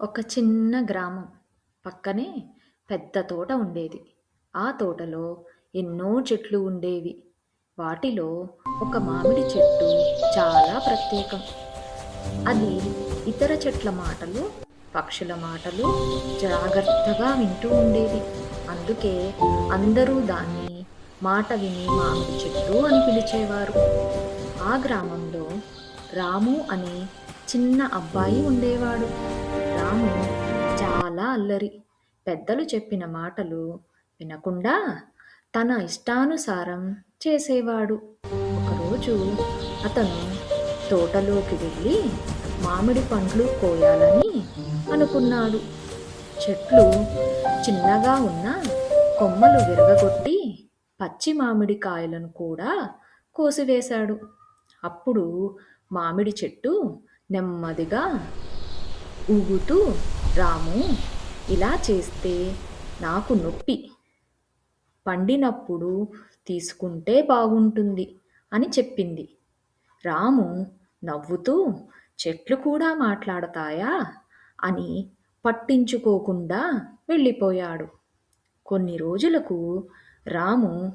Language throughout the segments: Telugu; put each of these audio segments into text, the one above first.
ఒక చిన్న గ్రామం పక్కనే పెద్ద తోట ఉండేది. ఆ తోటలో ఎన్నో చెట్లు ఉండేవి. వాటిలో ఒక మామిడి చెట్టు చాలా ప్రత్యేకం. అది ఇతర చెట్ల మాటలు, పక్షుల మాటలు జాగ్రత్తగా వింటూ ఉండేది. అందుకే అందరూ దాన్ని మాట విని మామిడి చెట్టు అని పిలిచేవారు. ఆ గ్రామంలో రాము అనే చిన్న అబ్బాయి ఉండేవాడు. రాము చాలా అల్లరి. పెద్దలు చెప్పిన మాటలు వినకుండా తన ఇష్టానుసారం చేసేవాడు. ఒకరోజు అతను తోటలోకి వెళ్ళి మామిడి పండ్లు కోయాలని అనుకున్నాడు. చెట్లు చిన్నగా ఉన్న కొమ్మలు విరగగొట్టి పచ్చి మామిడి కాయలను కూడా కోసివేశాడు. అప్పుడు మామిడి చెట్టు నెమ్మదిగా ఊగుతూ రాము ఇలా చేస్తే నాకు నొప్పి పండినప్పుడు తీసుకుంటే బాగుంటుంది అని చెప్పింది. రాము నవ్వుతూ చెట్లు కూడా మాట్లాడతాయా అని పట్టించుకోకుండా వెళ్ళిపోయాడు. కొన్ని రోజులకు రాము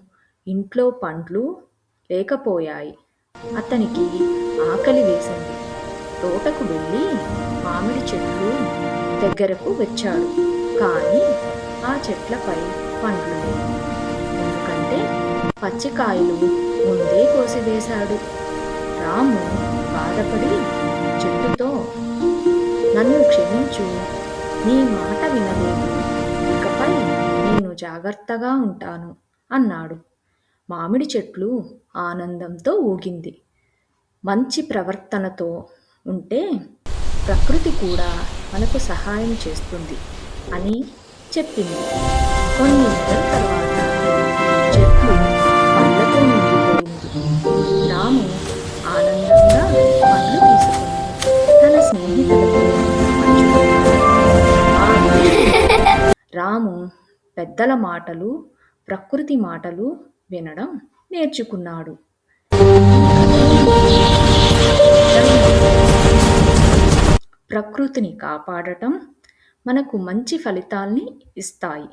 ఇంట్లో పండ్లు లేకపోయాయి. అతనికి ఆకలి తోటకు వెళ్ళి మామిడి చెట్లు దగ్గరకు వచ్చాడు. కానీ ఆ చెట్లపై పండ్లు ఎందుకంటే పచ్చికాయలు ముందే కోసివేశాడు. రాము బాధపడి చెట్టుతో నన్ను క్షమించు నీ మాట వినలేదు. ఇకపై నేను జాగ్రత్తగా ఉంటాను అన్నాడు. మామిడి చెట్లు ఆనందంతో ఊగింది. మంచి ప్రవర్తనతో ఉంటే ప్రకృతి కూడా మనకు సహాయం చేస్తుంది అని చెప్పింది. కొన్ని నెలల తర్వాత చెట్లు పండ్లతో నిండిపోయింది. రాము ఆనందంగా పండ్లు తీసుకుని తన స్నేహితులతో రాము పెద్దల మాటలు, ప్రకృతి మాటలు వినడం నేర్చుకున్నాడు. ప్రకృతిని కాపాడటం మనకు మంచి ఫలితాల్ని ఇస్తాయి.